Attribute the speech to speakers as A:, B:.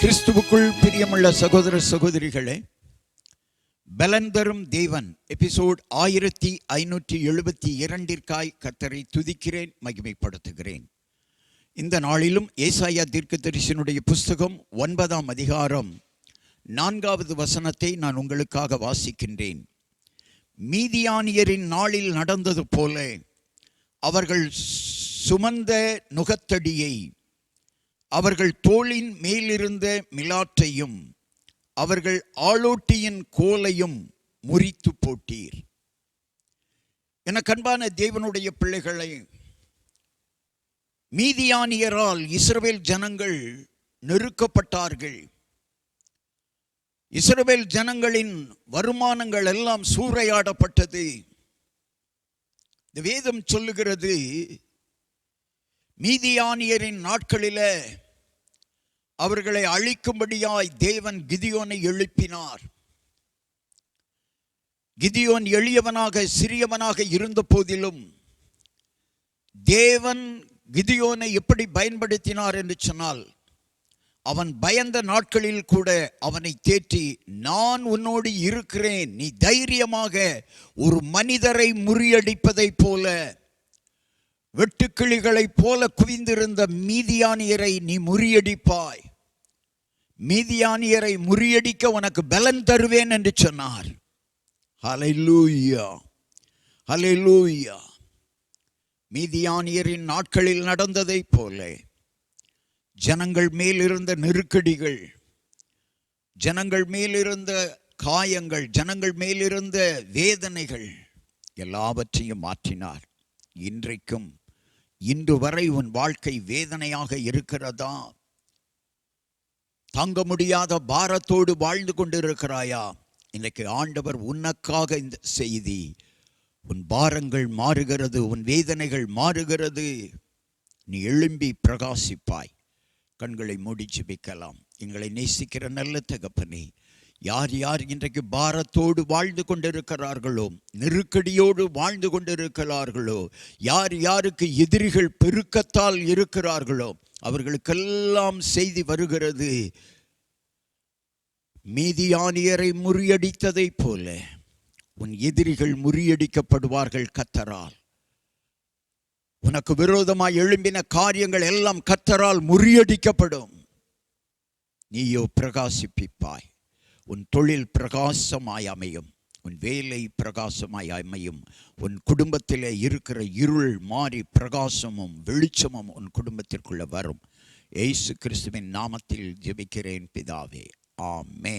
A: கிறிஸ்துவுக்குள் பிரியமுள்ள சகோதர சகோதரிகளே பலன் தரும் தேவன் எபிசோட் ஆயிரத்தி ஐநூற்றி எழுபத்தி இரண்டிற்காய் கத்தரை துதிக்கிறேன் மகிமைப்படுத்துகிறேன். இந்த நாளிலும் ஏசாயா தீர்க்க தரிசனுடைய புஸ்தகம் ஒன்பதாம் அதிகாரம் நான்காவது வசனத்தை நான் உங்களுக்காக வாசிக்கின்றேன். மீதியானியரின் நாளில் நடந்தது போல அவர்கள் சுமந்த நுகத்தடியை அவர்கள் தோளின் மேலிருந்த மிலாற்றையும் அவர்கள் ஆளோட்டியின் கோலையும் முறித்து போட்டீர். என கண்பான தேவனுடைய பிள்ளைகளை மீதியானியரால் இஸ்ரவேல் ஜனங்கள் நெருக்கப்பட்டார்கள். இஸ்ரவேல் ஜனங்களின் வருமானங்கள் எல்லாம் சூறையாடப்பட்டது. இந்த வேதம் சொல்லுகிறது மீதியானியரின் நாட்களில அவர்களை அழிக்கும்படியாய் தேவன் கிதியோனை எழுப்பினார். கிதியோன் எளியவனாக சிறியவனாக இருந்த போதிலும் தேவன் கிதியோனை எப்படி பயன்படுத்தினார் என்று சொன்னால் அவன் பயந்த நாட்களில் கூட அவனை தேற்றி நான் உன்னோடு இருக்கிறேன். நீ தைரியமாக ஒரு மனிதரை முறியடிப்பதைப் போல வெட்டுக்கிளிகளைப் போல குவிந்திருந்த மீதியானியரை நீ முறியடிப்பாய். மீதியானியரை முறியடிக்க உனக்கு பலன் தருவேன் என்று சொன்னார். ஹalleluya லூயா மீதியானியரின் நாட்களில் நடந்ததைப் போல ஜனங்கள் மேலிருந்த நெருக்கடிகள் ஜனங்கள் மேலிருந்த காயங்கள் ஜனங்கள் மேலிருந்த வேதனைகள் எல்லாவற்றையும் மாற்றினார். இன்றைக்கும் இன்று வரை உன் வாழ்க்கை வேதனையாக இருக்கிறதா? தாங்க முடியாத பாரத்தோடு வாழ்ந்து கொண்டிருக்கிறாயா? இன்றைக்கு ஆண்டவர் உனக்காக இந்த செய்தி உன் பாரங்கள் மாறுகிறது உன் வேதனைகள் மாறுகிறது. நீ எழும்பி பிரகாசிப்பாய். கண்களை மூடி ஜிபிக்கலாம். எங்களை நேசிக்கிற நல்ல தகப்பனே யார் யார் இன்றைக்கு பாரத்தோடு வாழ்ந்து கொண்டிருக்கிறார்களோ நெருக்கடியோடு வாழ்ந்து கொண்டிருக்கிறார்களோ யார் யாருக்கு எதிரிகள் பெருக்கத்தால் இருக்கிறார்களோ அவர்களுக்கெல்லாம் செய்தி வருகிறது. மீதியானியரை முறியடித்ததைப் போல உன் எதிரிகள் முறியடிக்கப்படுவார்கள் கத்தரால். உனக்கு விரோதமாய் எழும்பின காரியங்கள் எல்லாம் கத்தரால் முறியடிக்கப்படும். நீயோ பிரகாசிப்பிப்பாய். உன் தொழில் பிரகாசமாய் அமையும். உன் வேலை பிரகாசமாய் அமையும். உன் குடும்பத்திலே இருக்கிற இருள் மாறி பிரகாசமும் வெளிச்சமும் உன் குடும்பத்திற்குள்ளே வரும். ஏசு கிறிஸ்துவின் நாமத்தில் ஜெபிக்கிறேன் பிதாவே. ஆமே